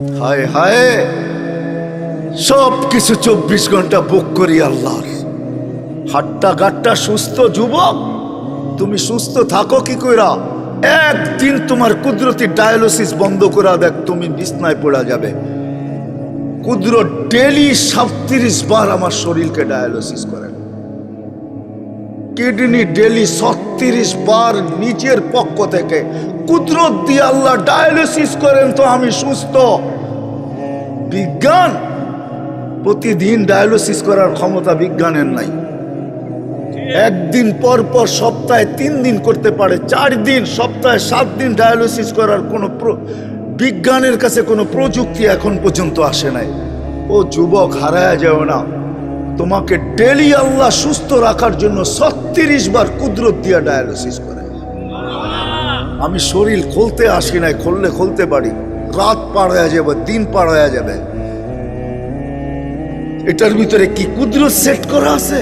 হায় হায়। সব কিছু চব্বিশ ঘণ্টা বুক করি আল্লাহর। হাট্টা গাট্টা সুস্থ যুবক। তুমি সুস্থ থাকো কি কইরা? একদিন তোমার কুদরতি ডায়ালিসিস বন্ধ করা দেখ, তুমি বিছনায় পড়া যাবে। কুদরত ডেলি সাতত্রিশ বার আমার শরীরকে ডায়ালিসিস করেন কিডনি ডেলি ছত্রিশ বার নিজের পক্ষ থেকে। কুদরত দিয়ে আল্লাহ ডায়ালিসিস করেন তো আমি সুস্থ। বিজ্ঞান? প্রতিদিন ডায়ালিসিস করার ক্ষমতা বিজ্ঞানের নাই। একদিন পর পর সপ্তাহে তিন দিন করতে পারে, চার দিন, সপ্তাহে সাত দিন ডায়ালিসিস করার কোনো বিজ্ঞানের কাছে কোনো প্রযুক্তি এখন পর্যন্ত আসে নাই। ও যুবক, হারায় যাও না। তোমাকে ডেলি আল্লাহ সুস্থ রাখার জন্য ছত্রিশ বার কুদরত দিয়া ডায়ালিসিস করে। আমি শরীর খুলতে আসি নাই, খুললে খুলতে পারি। রাত পার হয়ে যাবে, দিন পার হয়ে যাবে। এটার ভিতরে কি কুদরত সেট করা আছে?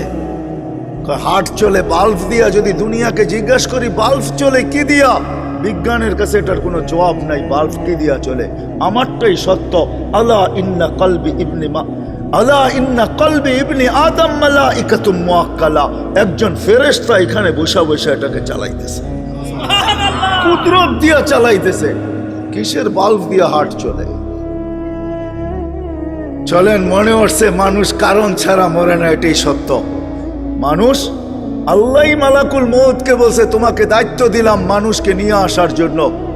হাট চলে বাল্ব দিয়া যদি দুনিয়াকে জিজ্ঞাস করি বাল্ব চলে কি দিয়া? বিজ্ঞানের কাছে এটার কোনো জবাব নাই বাল্ব কি দিয়া চলে? আমারটাই সত্য আল্লাহ ইন্না কলবি ইবনি মা আলা ইন্না কলবি ইবনি আদম মালা ইকাতুম মুআক্কালা। একজন এখানে বসা বসা এটাকে চালাইতেছে। কুদরত দিয়া চালাইতেছে। কিসের বাল্ব দিয়া হাট চলে? চলেন মনে হচ্ছে মানুষ কারণ ছাড়া মরে না এটাই সত্য। মানুষ আল্লাহ মালাকুল মৌতকে বলছে তোমাকে দায়িত্ব দিলাম মানুষকে নিয়ে আসার জন্য।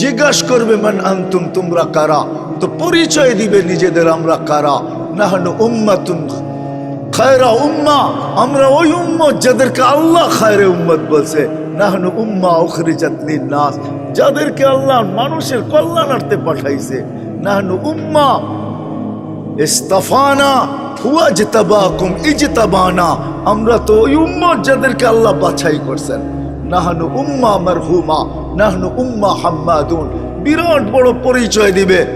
জিজ্ঞাসা করবে, মান আন্তুম, তোমরা কারা? তো পরিচয় দিবে নিজেদের, আমরা কারা? নাহনু উম্মাতুন খায়রা উম্মা। আমরা ওই উম্মত যাদেরকে আল্লাহ খায়রে উম্মত বলছে। নাহনু উম্মা উখরিজাত নাস যাদেরকে আল্লাহ মানুষের কল্যাণার্থে পাঠাইছে। নাহনু উম্মা ইস্তাফানা হুয়া জিতাবাকুম ইজতাবানা। আমরা তো ওই উম্মত যাদেরকে আল্লাহ বাছাই করছেন। নাহনু উম্মা মারহুমা। নাহনু উম্মা হাম্মাদুন। বিরাট বড় পরিচয় দিবে।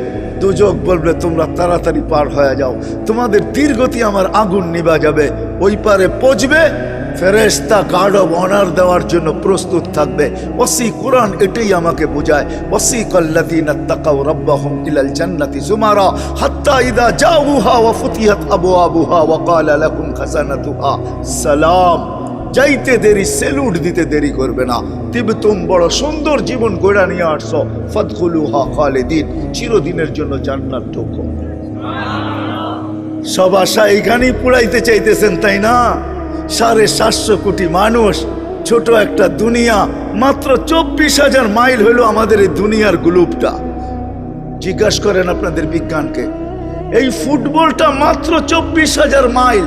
দুজক বলবে, তোমরা তাড়াতাড়ি পার হয়ে যাও। তোমাদের দীর্ঘতি আমার আগুন নিবা যাবে। ওই পারে পচবে ফেরেস্তা গার্ড অব অনার দেওয়ার জন্য প্রস্তুত থাকবে। ওসি কোরআন এটাই আমাকে বোঝায়। ওসি কল্লাদিন তাকাউ রব্বাহুম ইলাল জান্নাতি জুমারা হাত্তা ইদা জাউহা ওয়া ফুতিহাত আবওয়াবুহা ওয়া ক্বালা লাকুম খাসানাতুহা। সালাম। যাইতে দেরি সেলুট দিতে দেরি করবে না। তিবতুম বড় সুন্দর জীবন গোড়া নিয়ে আসছো। ফদখুলুহা খালিদিন, চিরদিনের জন্য জান্নাত ঢোকো সব আশা এখানেই পুড়াইতে চাইতেছেন, তাই না? সাড়ে সাতশো কোটি মানুষ, ছোট একটা দুনিয়া, মাত্র চব্বিশ হাজার মাইল হলো আমাদের এই দুনিয়ার গ্লুপটা জিজ্ঞাসা করেন আপনাদের বিজ্ঞানকে, এই ফুটবলটা মাত্র চব্বিশ হাজার মাইল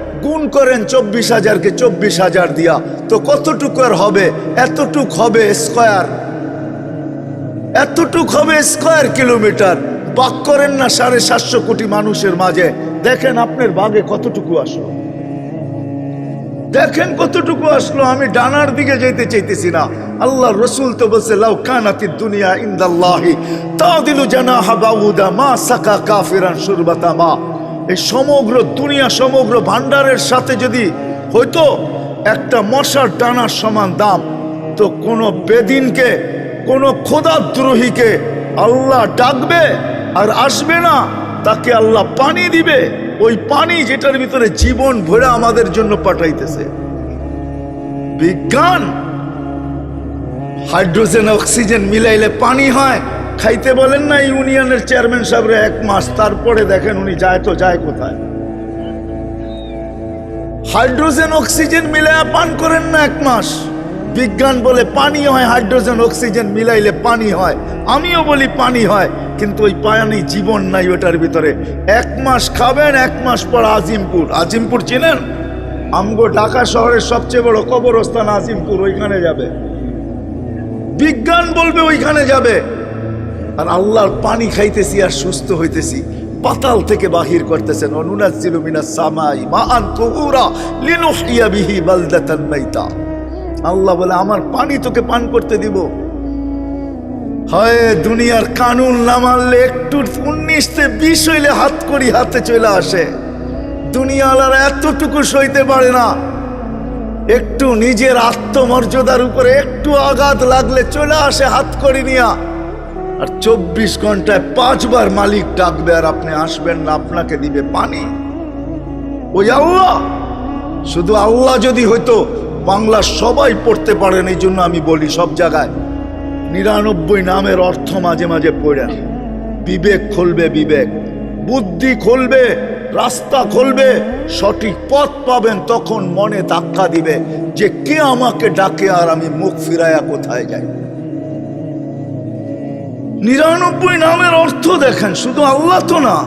গুণ করেন চব্বিশ হাজারকে চব্বিশ হাজার দিয়া। তো কতটুকু আর হবে? এতটুক হবে স্কোয়ার। এতটুক হবে স্কোয়ার কিলোমিটার। বাক করেন না সাড়ে সাতশো কোটি মানুষের মাঝে। দেখেন আপনার বাগে কতটুকু আসলো। দেখেন কতটুকু আসলো। আমি ডানার দিকে যেতে চাইতেছি না। আল্লাহ রসুল তো বলছে, লাউ কানাতি দুনিয়া ইন্দাল্লাহি। তাদিলু জানাহা বাউদা মা সাকা কাফিরান সুরবাতা মা। এই সমগ্র দুনিয়া, সমগ্র ভান্ডারের সাথে যদি হয়তো একটা মশার টানার সমান দাম, তো কোনো বেদিনকে, কোনো খোদাদ্রোহীকে আল্লাহ ডাকবে আর আসবে না, তাকে আল্লাহ পানি দিবে। ওই পানি যেটার ভিতরে জীবন ভরে আমাদের জন্য পাঠাইতেছে। বিজ্ঞান, হাইড্রোজেন, অক্সিজেন মিলাইলে পানি হয় খাইতে বলেন না, ইউনিয়নের চেয়ারম্যান সাহেবরে এক মাস তারপরে দেখেন উনি যায় তো যায় কোথায়। হাইড্রোজেন, অক্সিজেন মিলাইয়া পান করেন না এক মাস। বিজ্ঞান বলে পানি হয়, হাইড্রোজেন, অক্সিজেন মিলাইলে পানি হয়। আমিও বলি পানি হয়, কিন্তু ওই পানি জীবন নাই ওটার ভিতরে। এক মাস খাবেন, এক মাস পর আজিমপুর। আজিমপুর চিনেন? আমগো ঢাকা শহরের সবচেয়ে বড় কবরস্থান আজিমপুর, ওইখানে যাবে। বিজ্ঞান বলবে ওইখানে যাবে। আর আল্লাহর পানি খাইতেছি আর সুস্থ হইতেছি। পাতাল থেকে বাহির করতেছেন। অনুনাজ্জিলু মিনাস সামাই মাইতা। আল্লাহ বলে, আমার পানি তোকে পান করতে দিব। হয়, দুনিয়ার কানুন না মানলে একটু উনিশতে বিষ হইলে হাত করি হাতে চলে আসে। দুনিয়ালারা এতটুকু সইতে পারে না। একটু নিজের আত্মমর্যাদার উপরে একটু আঘাত লাগলে চলে আসে হাত করে নিয়া। আর চব্বিশ ঘন্টায় পাঁচবার মালিক ডাকবে আর আপনি আসবেন না, আপনাকে দিবে পানি। ওই আল্লাহ! শুধু আল্লাহ যদি হইতো বাংলা সবাই পড়তে পারেন, এই জন্য আমি বলি সব জায়গায় নিরানব্বই নামের অর্থ মাঝে মাঝে পড়েন বিবেক খুলবে বিবেক, বুদ্ধি খুলবে, রাস্তা খুলবে, সঠিক পথ পাবেন, তখন মনে ধাক্কা দিবে যে কে আমাকে ডাকে আর আমি মুখ ফিরায়া কোথায় যাই। নিরানব্বই নামের অর্থ দেখেন, শুধু আল্লাহ তো না।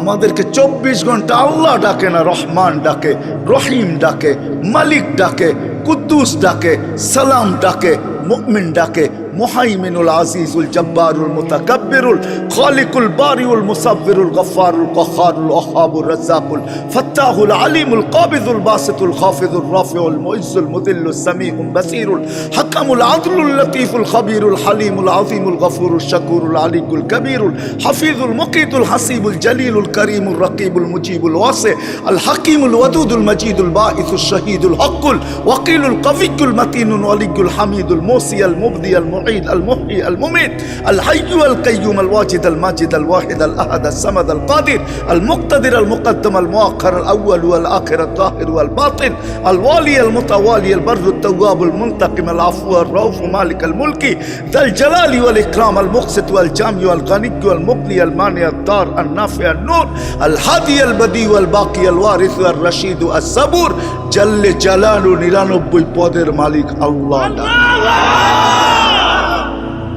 আমাদেরকে চব্বিশ ঘণ্টা আল্লাহ ডাকে না, রহমান ডাকে, রহিম ডাকে, মালিক ডাকে, কুদ্দুস ডাকে, সালাম ডাকে, মুমিন ডাকে محيمن العزيز الجبار المتكبر الخالق البارئ المصبر الغفار القهار الوهاب الرزاق الفتاح العليم القابض الباسط الخافض الرافع المعز المذل السميع البصير الحكم العدل اللطيف الخبير الحليم العظيم الغفور الشكور العلي الكبير الحفيظ المقيت الحسيب الجليل الكريم الرقيب المجيب الواسع الحكيم الودود المجيد الباعث الشهيد الحق الوقيل القوي المتين الولي الحميد الموصي المبدي المعين المعيد المحيي المميت الحي القيوم الواجد الماجد الواحد الاحد الصمد القادر المقتدر المقدم المؤخر الاول والاخر الظاهر والباطن الوالي المتوالي البر التواب المنتقم العفو الرؤوف مالك الملك ذا الجلال والاكرام المقسط والجامع والغني والمغني المانع الدار النافع النور الهادي البديع والباقي الوارث الرشيد الصبور جل جلاله নিরানব্বই পদের মালিক আল্লাহ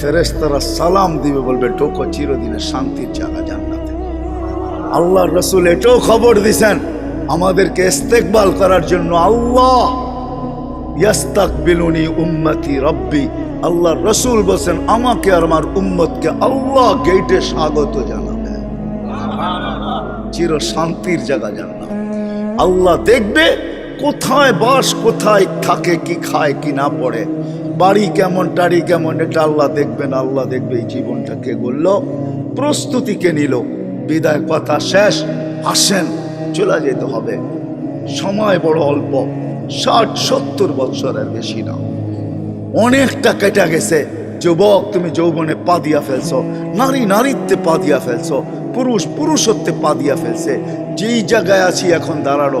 ফেরেশতারা সালাম দিবে, বলবে, ঢোকো, চিরদিনের শান্তির জায়গা জান্নাতে। আল্লাহ রসুল এটাও খবর দিছেন, আমাদেরকে ইস্তেকবাল করার জন্য আল্লাহ ইয়াস্তাক বিলুনি উম্মতি রব্বি। আল্লাহর রসুল বলছেন, আমাকে আর আমার উম্মতকে আল্লাহ গেটে স্বাগত জানাবে। চির শান্তির জায়গা জান্নাত। আল্লাহ দেখবে কোথায় বাস, কোথায় থাকে, কি খায়, কি না পড়ে। বাড়ি কেমন, টাড়ি কেমন, এটা আল্লাহ দেখবেন, আল্লাহ দেখবে এই জীবনটা কে বলল প্রস্তুতিকে নিল। বিদায় কথা শেষ, আসেন, চলে যেতে হবে। সময় বড় অল্প, ষাট, সত্তর বছরের বেশি না। অনেকটা কেটে গেছে। যুবক, তুমি যৌবনে পা দিয়া ফেলছো, নারী নারীত্বে পা দিয়া ফেলছো, পুরুষ পুরুষত্বে পা দিয়া ফেলছে। যেই জায়গায় আছি এখন দাঁড়ানো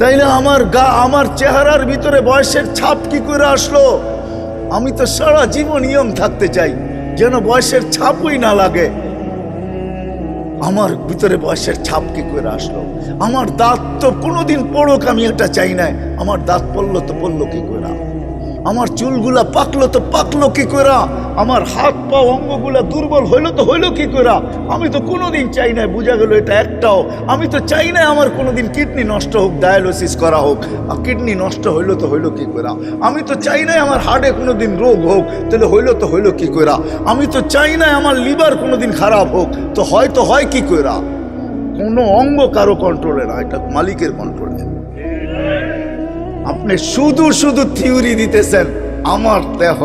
তাইলে আমার গা, আমার চেহারার ভিতরে বয়সের ছাপ কি করে আসলো? আমি তো সারা জীবন নিয়ম থাকতে চাই, যেন বয়সের ছাপই না লাগে। আমার ভিতরে বয়সের ছাপ কি করে আসলো? আমার দাঁত তো কোনোদিন পড়ুক, আমি এটা চাই না আমার দাঁত পড়ল তো পড়ল কি করে? আমার চুলগুলা পাকলো তো পাকলো কি করে আমার হাত পা অঙ্গগুলা দুর্বল হইল তো হইল কি করে আমি তো কোনোদিন চাই না বোঝা গেল এটা একটাও। আমি তো চাই না আমার কোনোদিন কিডনি নষ্ট হোক, ডায়ালিসিস করা হোক। আর কিডনি নষ্ট হইল তো হইল কি করে আমি তো চাই না আমার হার্টে কোনোদিন রোগ হোক, তাহলে হইল তো হইল কি করে আমি তো চাই না আমার লিভার কোনোদিন খারাপ হোক, তো হয়তো হয় কি করে কোনো অঙ্গ কারও কন্ট্রোলে না, এটা মালিকের কন্ট্রোলে আপনি শুধু শুধু থিওরি দিতেছেন, আমার দেহ।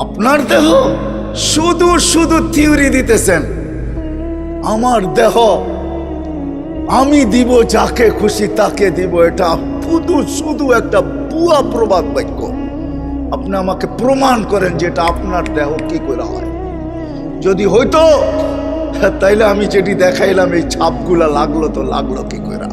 আপনার দেহ শুধু শুধু থিওরি দিতেছেন, আমার দেহ। আমি দিব যাকে খুশি, তাকে দিব। এটা শুধু শুধু একটা বুয়া প্রবাদ বাক্য। আপনি আমাকে প্রমাণ করেন যে এটা আপনার দেহ কি করে হয়। যদি হইতো তাইলে আমি যেটি দেখাইলাম, এই ছাপগুলা লাগল তো লাগল কি করে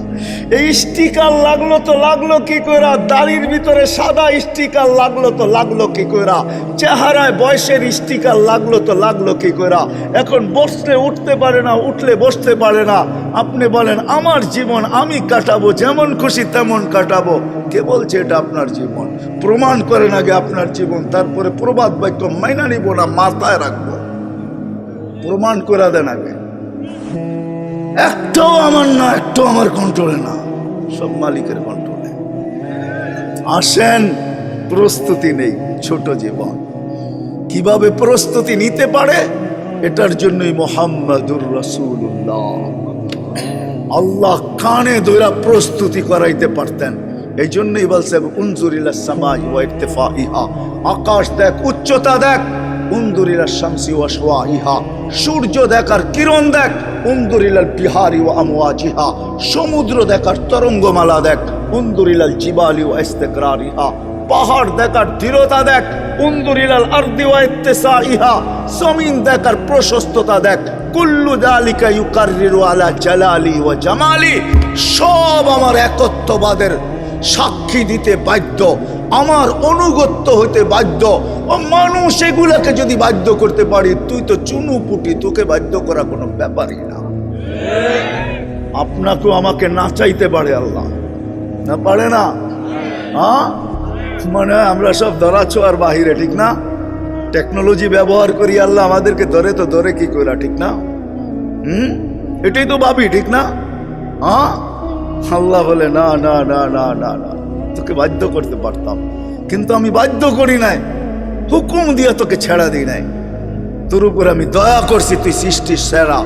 এই স্টিকার লাগল তো লাগল কি করে দাড়ির ভিতরে সাদা স্টিকার লাগল তো লাগল কি করে চেহারায় বয়সের স্টিকার লাগল তো লাগল কি করে এখন বসলে উঠতে পারে না, উঠলে বসতে পারে না। আপনি বলেন, আমার জীবন আমি কাটাবো, যেমন খুশি তেমন কাটাবো। কে বলছে এটা আপনার জীবন? প্রমাণ করেন আগে আপনার জীবন, তারপরে প্রবাদ বাক্য মাইনা নিব না, মাথায় রাখব। প্রমাণ করে দেন আগে। একটাও আমার না, একটাও আমার কন্ট্রোলে না। সব মালিকের কন্ট্রোলে আসেন, প্রস্তুতি নেই, ছোট জীবন। কীভাবে প্রস্তুতি নিতে পারে? এটার জন্যই মোহাম্মদুর রসুল্লাহ আল্লাহ কানে ধরা প্রস্তুতি করাইতে পারতেন। এই জন্যই বলছে উনজুরিলা সামাই ওয়া ইরতিফাইহা আকাশ দেখ, উচ্চতা দেখ। উন্দুরিলা শামসি ওয়া সোয়াইহা সূর্য দেখার কিরণ দেখ, উন্দুরিলাল বিহারি ও আমওয়াজিহা। সমুদ্র দেখার তরঙ্গমালা দেখ, উন্দুরিলাল জিবালি ও ইস্তেকরারিহা। পাহাড় দেখার দৃঢ়তা দেখ, উন্দুরিলাল আরদি ওয়া ইত্তেসাইহা জমিন দেখার প্রশস্ততা দেখ, কুল্লু দালিকা ইউকাররিরু আলা জালালি ওয়া জামালি। সব আমার একত্ববাদের সাক্ষী দিতে বাধ্য, আমার অনুগত্য হতে বাধ্য। ও মানুষ এগুলাকে যদি বাধ্য করতে পারি, তুই তো চুনু পুটি, তোকে বাধ্য করা কোনো ব্যাপারই না। আপনাকেও আমাকে নাচাইতে পারে আল্লাহ। না পারে না? হ্যাঁ মানে আমরা সব ধরাছো আর বাহিরে, ঠিক না? টেকনোলজি ব্যবহার করি আল্লাহ, আমাদেরকে ধরে তো ধরে কি করা ঠিক না? হুম? এটাই তো ভাবি, ঠিক না? হ্যাঁ আল্লাহ বলে, না না না না না না, তোকে বাধ্য করতে পারতাম। কিন্তু আমি বাধ্য করি নাই। হুকুম দিয়ে তোকে ছেড়া দিই নাই। তোর উপর আমি দয়া করছি, তুই সৃষ্টির সেরা।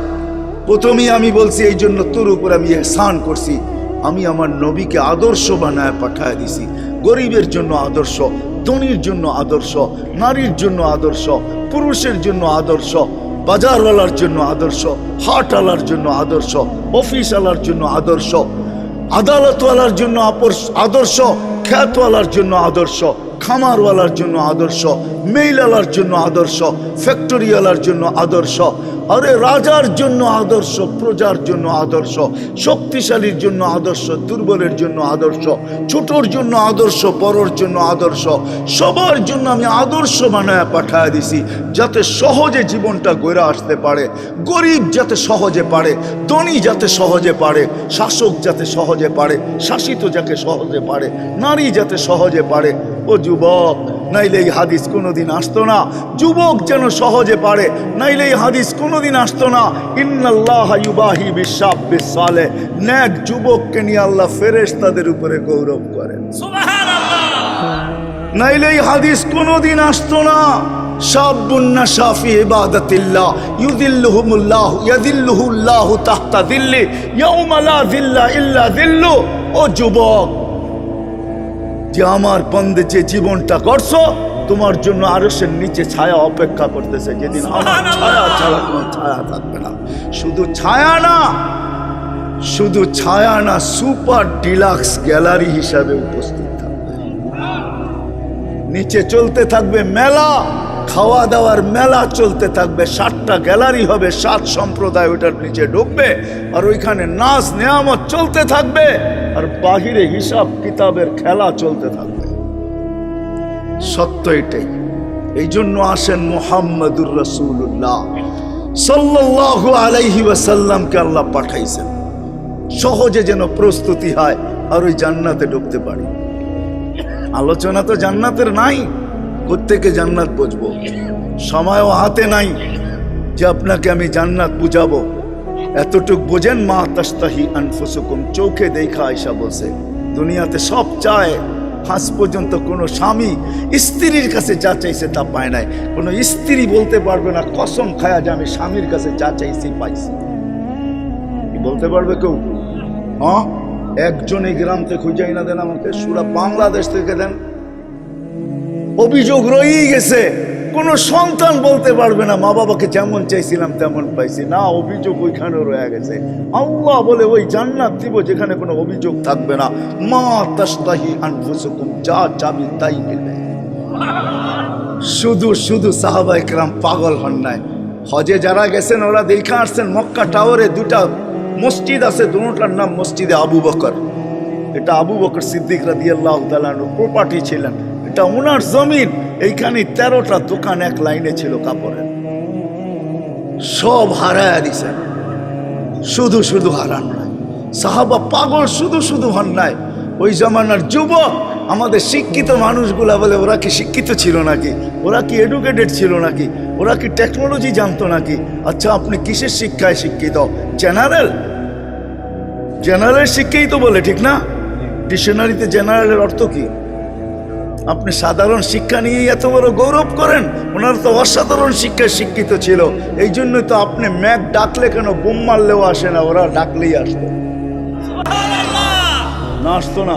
প্রথমেই আমি বলছি, এই জন্য তোর উপর আমি এহসান করছি। আমি আমার নবীকে আদর্শ বানায় পাঠায় দিছি। গরিবের জন্য আদর্শ, ধনির জন্য আদর্শ, নারীর জন্য আদর্শ, পুরুষের জন্য আদর্শ, বাজারওয়ালার জন্য আদর্শ, হাটওয়ালার জন্য আদর্শ, অফিসওয়ালার জন্য আদর্শ আদালতওয়ালার জন্য আদর্শ, খ্যাতওয়ালার জন্য আদর্শ, খামারওয়ালার জন্য আদর্শ মেইলওয়ালার জন্য আদর্শ ফ্যাক্টরিওয়ালার জন্য আদর্শ আরে রাজার জন্য আদর্শ, প্রজার জন্য আদর্শ, শক্তিশালীর জন্য আদর্শ, দুর্বলের জন্য আদর্শ, ছোটর জন্য আদর্শ, বড়র জন্য আদর্শ, সবার জন্য আমি আদর্শ বানায় পাঠায় দিছি যাতে সহজে জীবনটা গড়ে আসতে পারে। গরিব যাতে সহজে পারে, ধনী যাতে সহজে পারে, শাসক যাতে সহজে পারে, শাসিত যাকে সহজে পারে, নারী যাতে সহজে পারে। ও যুবক নাইলে এই হাদিস কোনোদিন আসতো না। যুবক যেন সহজে পারে নাইলে এই হাদিস কোনোদিন আসতো না। ইন্নাল্লাহ ইউবাহি বিশাব্বিস সালে। ন্যাক যুবককে নিয়ে আল্লাহ ফেরেশতাদের উপরে গৌরব করেন। নাইলে এই হাদিস কোনোদিন আসতো না। শাবুন্না শাফি ইবাদাতিল্লাহ। ইউদিল্লুহুমুল্লাহ ইয়াদিল্লুহুল্লাহ তাহতা দিল্লি ইয়াউমা লা দিল্লা ইল্লা দিল্লু ও যুবক যে আমার বন্দে যে জীবনটা করছ তোমার জন্য আরসের নিচে ছায়া অপেক্ষা করতেছে। যেদিন আমার ছায়া ছাড়া কোনো ছায়া থাকবে না। শুধু ছায়া না শুধু ছায়া না সুপার ডিলাক্স গ্যালারি হিসাবে উপস্থিত থাকবে। নিচে চলতে থাকবে মেলা। খাওয়া দাওয়ার মেলা চলতে থাকবে, সাতটা গ্যালারি হবে, সাত সম্প্রদায় ওটার নিচে ঢুকবে, আর ওইখানে নাচ, নেয়ামত চলতে থাকবে, আর বাহিরে হিসাব কিতাবের খেলা চলতে থাকবে। সত্য এটাই। এই জন্য আসেন মোহাম্মদুর রসুল্লাহ সাল্লাহ আলাইহি ওয়াসাল্লামকে আল্লাহ পাঠাইছেন। সহজে যেন প্রস্তুতি হয়, আর ওই জান্নাতে ঢুকতে পারি। আলোচনা তো জান্নাতের নাই। প্রত্যেকে জান্নাত বুঝব। সময়ও হাতে নাই যে আপনাকে আমি জান্নাত বুঝাবো। এতটুক বোঝেন, মা তাস্তাহি আনফুসুকুম, চোখে দেখা আয়সা বলছে, দুনিয়াতে সব চায়, আজ পর্যন্ত কোনো স্বামী স্ত্রীর কাছে যা চাইছে তা পায় নাই। কোনো স্ত্রী বলতে পারবে না, কসম খায়া যে আমি স্বামীর কাছে যা চাইছি পাইছি। বলতে পারবে কেউ? হ্যাঁ? একজন এই গ্রাম থেকে খুঁজাই না দেন আমাকে, সুরা বাংলাদেশ থেকে দেন। অভিযোগ রয়েই গেছে। কোনো সন্তান বলতে পারবে না, মা বাবাকে যেমন চাইছিলাম তেমন পাইছি। না, অভিযোগ ওইখানে রয়ে গেছে। আল্লাহ বলে, ওই জান্নাত দিব যেখানে কোনো অভিযোগ থাকবে না। মা তাস্তাহি আনফুসুকুম, যা চাবি তাই মিলবে শুধু শুধু সাহাবা একরাম পাগল হন নাই। হজে যারা গেছেন, ওরা দেখে আসছেন মক্কা টাওয়ারে দুটা মসজিদ আছে, দুটার নাম মসজিদে আবু বকর। এটা আবু বকর সিদ্দিক রাদি আল্লাহ প্রপার্টি ছিলেন। এটা ওনার জমিন। এইখানে তেরোটা দোকান এক লাইনে ছিল কাপড়ের। সব হারায় দিছেন শুধু শুধু হারান নাই। সাহাবা পাগল শুধু শুধু হন নাই। ওই জমানার যুবক, আমাদের শিক্ষিত মানুষগুলা বলে, ওরা কি শিক্ষিত ছিল নাকি? ওরা কি এডুকেটেড ছিল নাকি? ওরা কি টেকনোলজি জানতো নাকি? আচ্ছা আপনি কিসের শিক্ষায় শিক্ষিত? জেনারেল জেনারেল শিক্ষাই তো বলে, ঠিক না? ডিকশনারিতে জেনারেলের অর্থ কি? আপনি সাধারণ শিক্ষা নিয়েই এত বড় গৌরব করেন ওনার তো অসাধারণ শিক্ষায় শিক্ষিত ছিল। এই জন্যই তো আপনি ম্যাক ডাকলে কেন বোম মারলেও আসে না ওরা ডাকলেই আসতো। না আসতো না।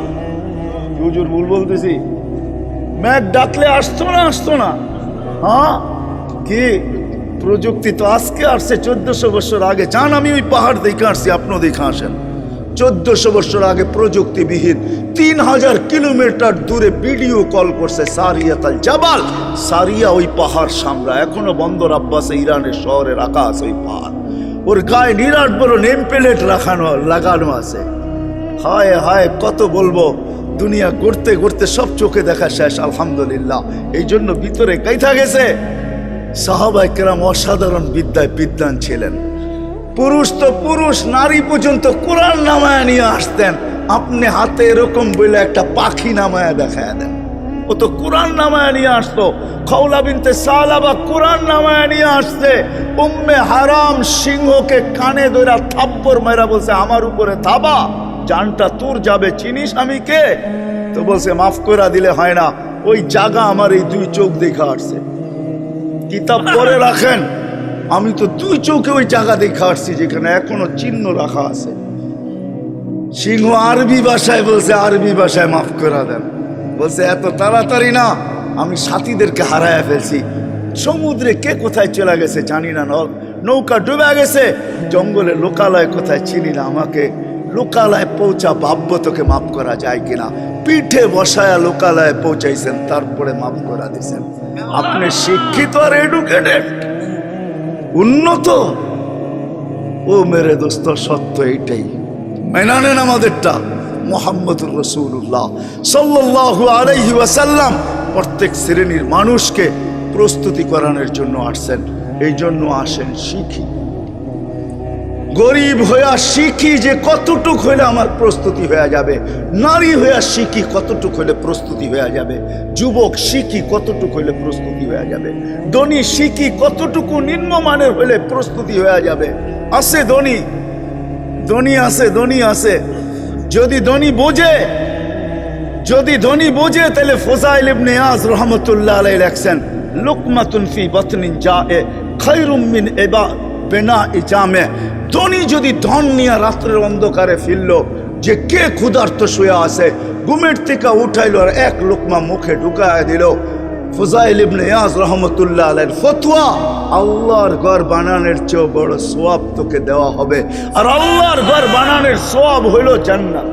হুজুর ভুল বলতেছি। ম্যাক ডাকলে আসতো না আসতো না। হ্যাঁ? কি? প্রযুক্তি তো আজকে আসছে চোদ্দশো বছর আগে। যান আমি ওই পাহাড় দেখে আসছি আপনিও দেখে আসেন। চোদ্দশো বছর আগে প্রযুক্তিবিহীন তিন হাজার কিলোমিটার দূরে ভিডিও কল করছে সারিয়াতাল জাবাল। সারিয়া ওই পাহাড় সামরা এখনও বন্দর আব্বাসে ইরানের শহরের আকাশ, ওই পাহাড়। ওর গায়ে নিরাট বড় নেম প্লেট রাখানো, লাগানো আছে। হায় হায়, কত বলব, দুনিয়া করতে করতে সব চোখে দেখা শেষ, আলহামদুলিল্লাহ। এই জন্য ভিতরে কাইথা গেছে। সাহাবাই কেরাম অসাধারণ বিদ্যায় বিদ্যান ছিলেন। পুরুষ তো পুরুষ, নারী পর্যন্ত কোরআন নামায় নিয়ে আসতেন। আপনি হাতে এরকম বলে একটা পাখি নামায় দেখায় দেন। ও তো কোরআন নামায় নিয়ে আসতো। খৌলা বিনতে সালাবা কোরআন নামায় নিয়ে আসছে। উম্মে হারাম সিংহকে কানে ধরা থাপ্পর মেরা বলছে, আমার উপরে থাবা, জানটা তোর যাবে, চিনিস আমি কে? তো বলছে, মাফ করে দিলে হয় না, ওই জায়গা আমার এই দুই চোখ দেখে আসছে। কিতাব পরে রাখেন। আমি তো দুই চোখে ওই জায়গা দেখে আসছি যেখানে এখনও চিহ্ন রাখা আছে। সিংহ আরবি ভাষায় বলছে, আরবি ভাষায় মাফ করা দেন। বলছে, এত তাড়াতাড়ি না, আমি সাথীদেরকে হারায় ফেলছি। সমুদ্রে কে কোথায় চলে গেছে জানি না নৌকা ডুবে গেছে। জঙ্গলে লোকালয় কোথায় চিনি না আমাকে। লোকালয় পৌঁছা ভাব্য তোকে মাফ করা যায় কিনা। পিঠে বসায়া লোকালয়ে পৌঁছাইছেন, তারপরে মাফ করা দিয়েছেন আপনি শিক্ষিত আর এডুকেটেড উন্নত। ও মেরে দোস্ত, সত্য এইটাই। মেনা নেন আমাদেরটা, মোহাম্মদুর রসুল্লাহ সাল্লাহ আলাইহি ওয়াসাল্লাম। প্রত্যেক শ্রেণির মানুষকে প্রস্তুতি করানোর জন্য আসছেন। এই জন্য আসেন শিখি। গরিব হইয়া শিখি যে কতটুক হইলে আমার প্রস্তুতি হয়ে যাবে। নারী হইয়া শিখি কতটুক হইলে প্রস্তুতি হয়ে যাবে। যুবক শিখি কতটুক হইলে প্রস্তুতি হয়ে যাবে। ধনী শিখি কতটুকু নিম্নমানের হইলে প্রস্তুতি হয়ে যাবে। আছে ধনী। ধনী আছে ধনী আছে। যদি ধনী বোঝে, যদি ধনী বোঝে, তাহলে ফোজাইল ইবনে আজ রহমতুল্লাহ আলাই লেখছেন, লুকমাতুন ফি বাতনিন এ খায়রুম মিন এবা বেনা ইজামে ধনী যদি ধন নিয়ে রাত্রের অন্ধকারে ফিরলো, যে কে ক্ষুধার্ত শুয়ে আছে, ঘুমের থেকে উঠাইলো আর এক লোকমা মুখে ঢুকায় দিল। ফুজাইল ইবনে ইয়াজ রহমতুল্লাহ আলাইহির ফতোয়া, আল্লাহর ঘর বানানোর চেয়েও বড় সোয়াব তোকে দেওয়া হবে। আর আল্লাহর ঘর বানানোর সোয়াব হইল জান্নাত।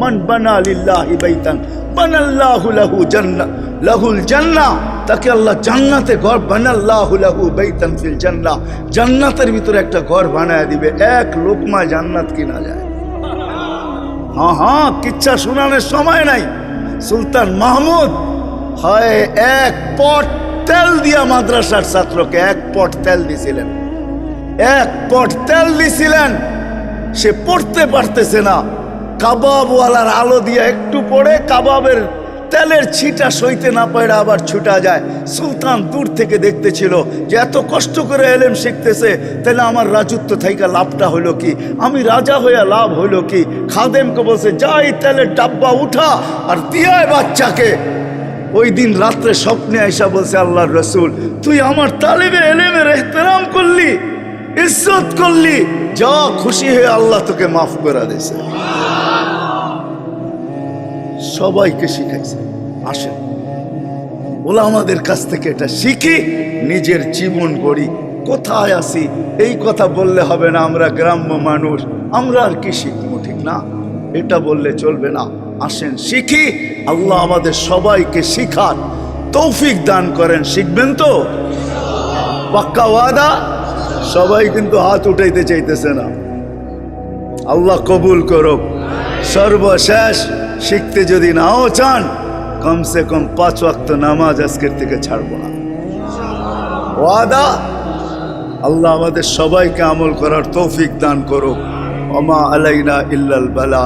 মান বানা লিল্লাহি বাইতান, বানাল্লাহু লাহু জান্নাহ লাহুল জান্নাহ। তাকে আল্লাহ জান্নাতে ঘর বানাল্লাহু লাহু বাইতান ফিল জান্নাহ। জান্নাতের ভিতরে একটা ঘর বানায় দিবে, এক লোকমায় জান্নাত কিনা যায়। হ্যাঁ হ্যাঁ কিচ্ছা শোনানোর সময় নাই। সুলতান মাহমুদ, হয়, এক পট তেল দিয়া মাদ্রাসার ছাত্রকে এক পট তেল দিছিলেন। এক পট তেল দিছিলেন, সে পড়তে পারতেছে না। কাবাবওয়ালার আলো দিয়ে একটু পড়ে কাবাবের তেলের ছিটা সইতে না পারে আবার ছুটা যায়। সুলতান দূর থেকে দেখতেছিল যে এত কষ্ট করে এলেম শিখতেছে, তাহলে আমার রাজত্ব থাইকা লাভটা হলো কি? আমি রাজা হইয়া লাভ হইল কি? খাদেমকে বলছে, যাই তেলের ডাব্বা উঠা আর দিয়ায় বাচ্চাকে। ওই দিন রাত্রে স্বপ্নে আইসা বলছে আল্লাহর রসুল, তুই আমার তালিবে এলেমের এহতেরাম করলি, ইজ্জত করলি, যা খুশি হয়ে আল্লাহ তোকে মাফ করে দিয়েছে। সবাইকে শিখাইছে। আসেন। ওলা আমাদের কাছ থেকে এটা শিখি, নিজের জীবন গড়ি। কোথায় আসি এই কথা বললে হবে না আমরা গ্রাম্য মানুষ। আমরা আর কি শিখব? ঠিক না। এটা বললে চলবে না। আসেন, শিখি। আল্লাহ আমাদের সবাইকে শিখান। তৌফিক দান করেন। শিখবেন তো? পাক্কা ওয়াদা? সবাই কিন্তু হাত উঠাইতে চাইতেছে না। আল্লাহ কবুল করুক। সর্বশেষ শিখতে যদি নাও চান, কমসে কম পাঁচ ওয়াক্ত নামাজ আজকের থেকে ছাড়বো না। ওয়াদা? আল্লাহ আমাদের সবাইকে আমল করার তৌফিক দান করুক। অমা আলাইনা ইল্লাল বালা।